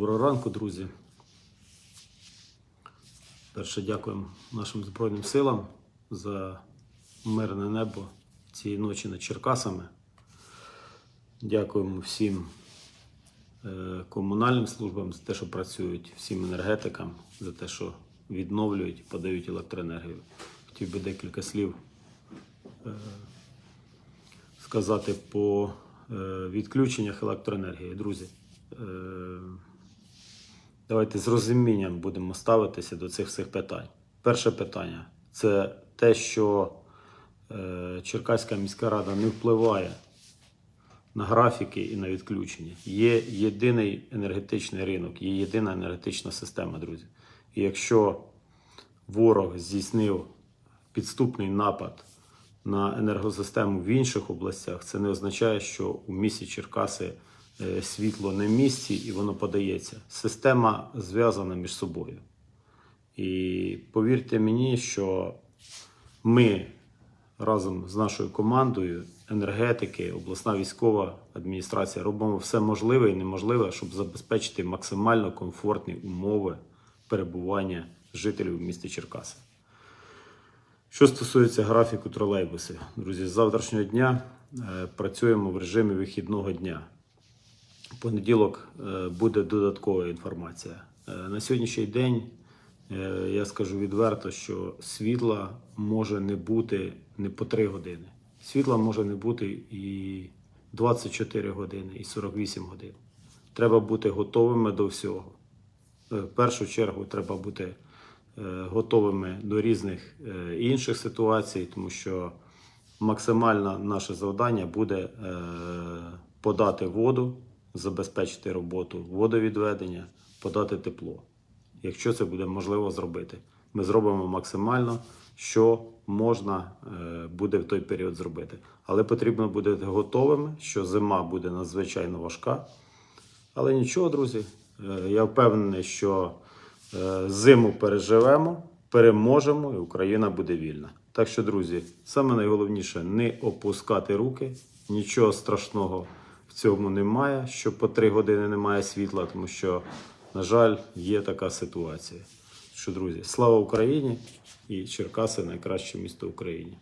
ранку, друзі. Перше дякуємо нашим Збройним силам за мирне небо цієї ночі над Черкасами. Дякуємо всім е, комунальним службам за те, що працюють, всім енергетикам, за те, що відновлюють і подають електроенергію. Хотів би декілька слів е, сказати по е, відключеннях електроенергії. Друзі, давайте з розумінням будемо ставитися до цих всіх питань. Перше питання це те, що е, Черкаська міська рада не впливає на графіки і на відключення. Є єдиний енергетичний ринок, є єдина енергетична система, друзі. І якщо ворог здійснив підступний напад на енергосистему в інших областях, це не означає, що у місті Черкаси світло не в місті і воно подається. Система зв'язана між собою. І повірте мені, що ми разом з нашою командою, енергетики, обласна військова адміністрація робимо все можливе і неможливе, щоб забезпечити максимально комфортні умови перебування жителів в місті Черкаси. Що стосується графіку тролейбусів, друзі, з завтрашнього дня е, працюємо в режимі вихідного дня. В понеділок е, буде додаткова інформація. Е, На сьогоднішній день е, я скажу відверто, що світла може не бути не по 3 години. Світла може не бути і 24 години, і 48 годин. Треба бути готовими до всього. В першу чергу треба бути готовими до різних інших ситуацій, тому що максимально наше завдання буде подати воду, забезпечити роботу водовідведення, подати тепло. Якщо це буде можливо зробити, ми зробимо максимально, що можна е, буде в той період зробити. Але потрібно бути готовими, що зима буде надзвичайно важка. Але нічого, друзі, е, я впевнений, що е, зиму переживемо, переможемо і Україна буде вільна. Так що, друзі, саме найголовніше не опускати руки. Нічого страшного цьому немає, що по три години немає світла, тому що, на жаль, є така ситуація. Що, друзі, слава Україні і Черкаси найкраще місто в Україні.